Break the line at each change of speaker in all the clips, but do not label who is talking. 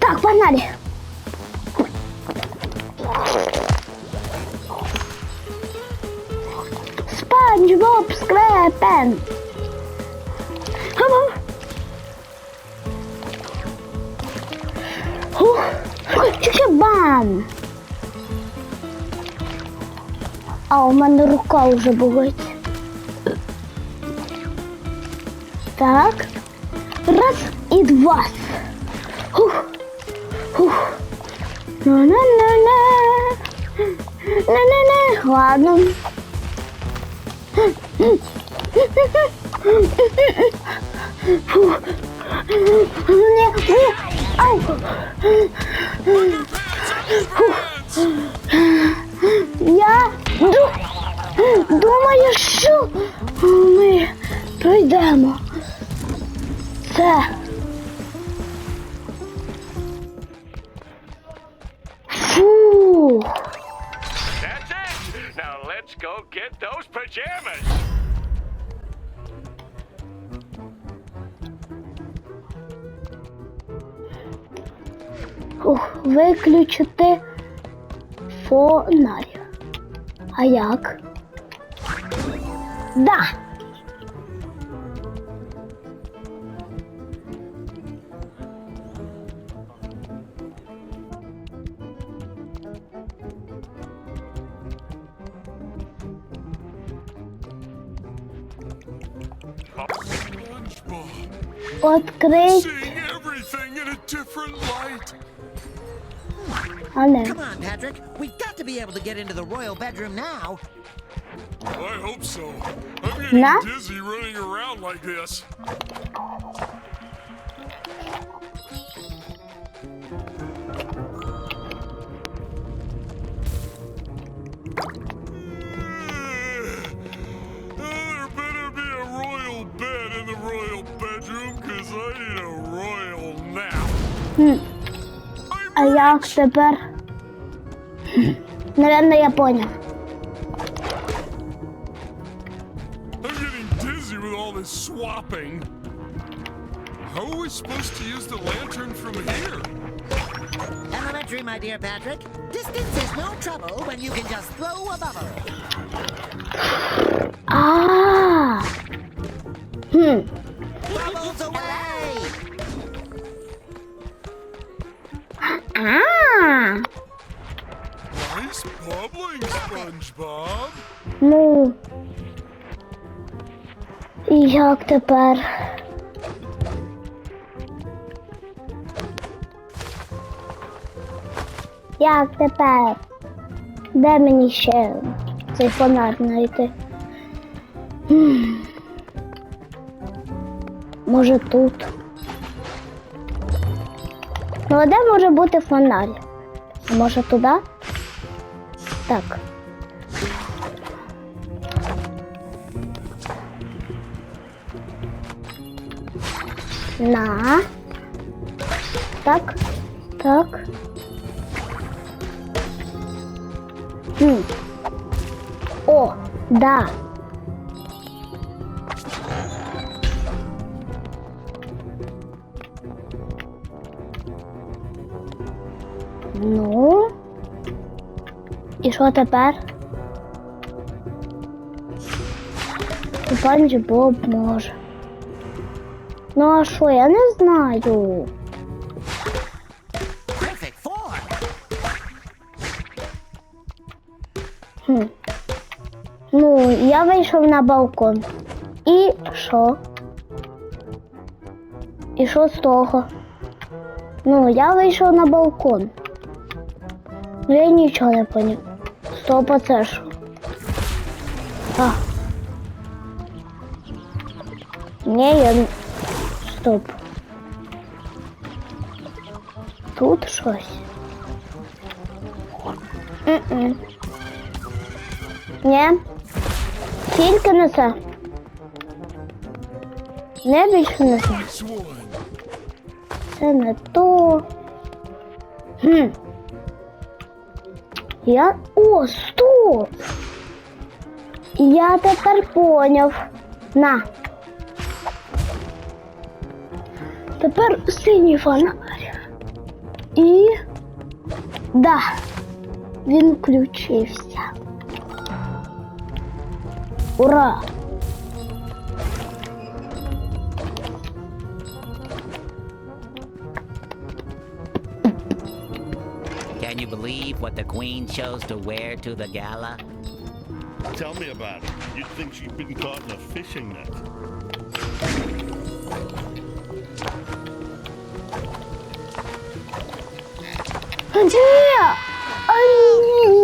Так, погнали. Спанч Боб Сквепен. Ух. А у мене рука вже болить. Так. Раз і два. Ух. Ух. На-на-на-на. На-на-на. Ладно. Фух. Ау. Фух. Я ду... думаю, що ми пройдемо. Це. Фух.
That's it. Now let's go get those pajamas.
Ух, виключити фонарь. А як? Да. Открить,
Seeing everything in a different light.
а не.
Come on, Patrick. We've got to be able to get into the royal bedroom now.
I hope so. I'm getting
Nah.
dizzy running around like this.
А як тепер? Наверно, я поняв.
I'm getting dizzy with all this swapping. How are we supposed to use the lantern from here?
Elementary, my dear Patrick. Distance is no trouble when you can just throw a bubble.
А. Тепер? Як тепер? Де мені ще цей фонар знайти? Може тут? Ну, а де може бути фонарь? А може туди? Так. На. Так. Так. Хм. О, да. Ну. І що тепер? Панч Боб може. Ну а що, я не знаю. Хм. Ну, я вийшов на балкон. І що? І що з того? Ну, я вийшов на балкон. Ну, я нічого не поняв. Стоп, а це що? А. Ні, я не... Стоп. Тут щось. М-м. Ні. Тільки не це. Не більше не це. Це не то. Хм. Я. О, стоп! Я тепер поняв. На. Тепер синій фонарик. І. Да. Він включився. Ура!
Can you believe what the Queen chose to wear to the gala?
Tell me about it. You'd think she'd been caught in a fishing net.
Ні! А, ні! Як?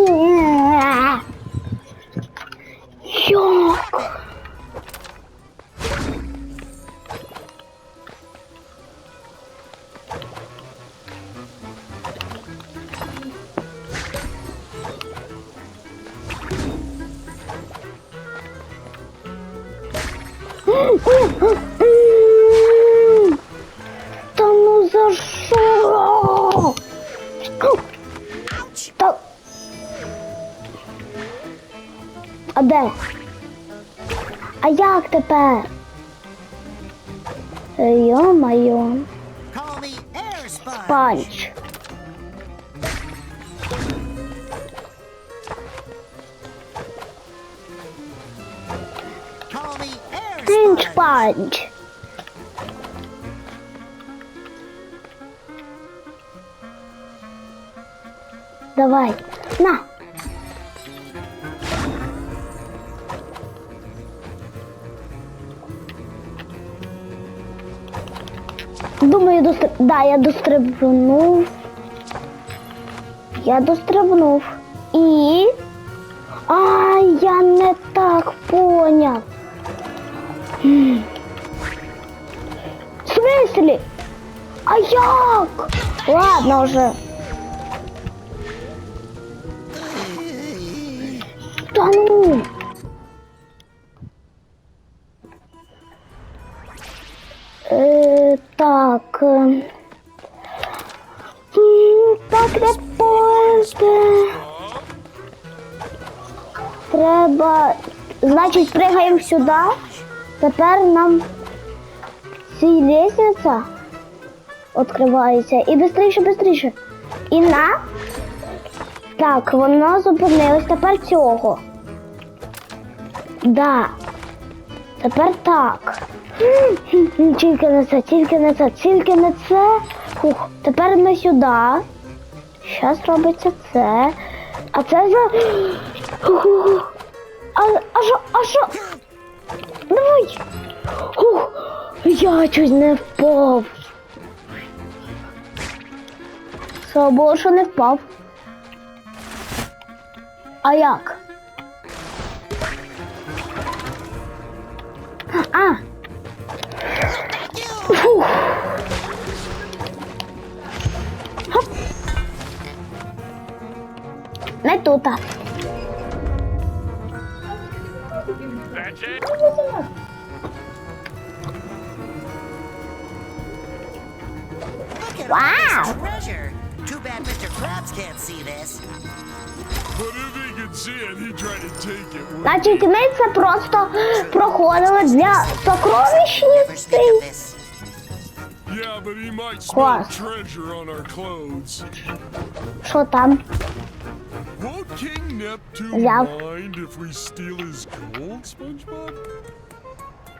А де? А як тепер? Йо-майо.
Call me Air Sponge.
Панч.
Call me Air Sponge.
панч. Давай. На. Думаю, достриб... Да, я дострибнув. Я дострибнув. І. А, я не так поняв. В смысле? А як? Ладно вже. Та ну. Е, так. е. Так не пойде. Треба. Значить, пригаємо сюди. Тепер нам ця лестниця відкривається. І швидше, швидше. І на. Так, воно зупинилось. Тепер цього. Да. Тепер так. Тільки не це, тільки не це, тільки не це. Фух. Тепер ми сюди. Зараз робиться це. А це за. А, а що, а що? Давай. Ух, я чуть не впав. Слава Богу, що не впав. А як? А. Не тут.
That's it.
Look at
Wow.
all this treasure. Too bad Mr. Krabs can't see this.
But if he could see it, he'd try to take it. wouldn't
Значить, ми це просто проходили для сокровищниці.
of this.
he? Yeah, but he might smell
Класс.
treasure on our clothes.
Що там?
Won't King Neptune
Yeah.
mind if we steal his gold, SpongeBob?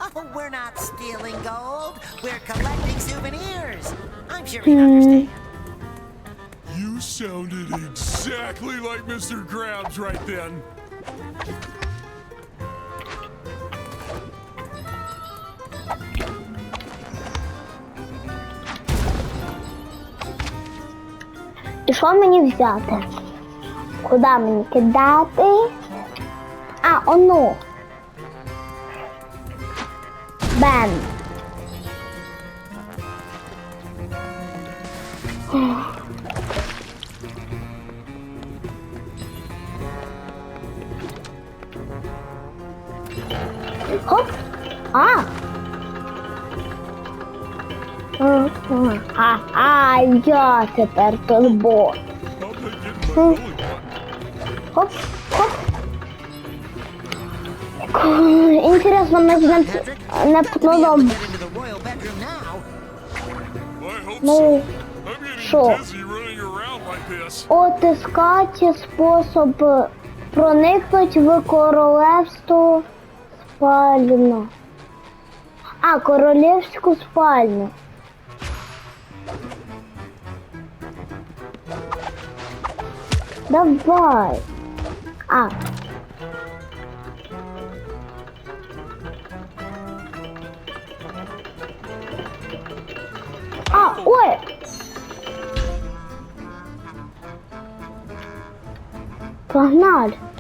Oh, we're not stealing gold. We're collecting souvenirs. I'm sure he'd understand.
You sounded exactly like Mr. Krabs right then.
І що мені взяти? Куди мені кидати? А, ону. Бен. Хоп. А. А, а, я тепер тут Хоп, хоп. Інтересно, ми з ним
Patrick,
не
got to be able to
потом. Ну, Що? отискати спосіб проникнути в королевство спальну. А, королівську спальню. Давай. А. А, ой! Погнали.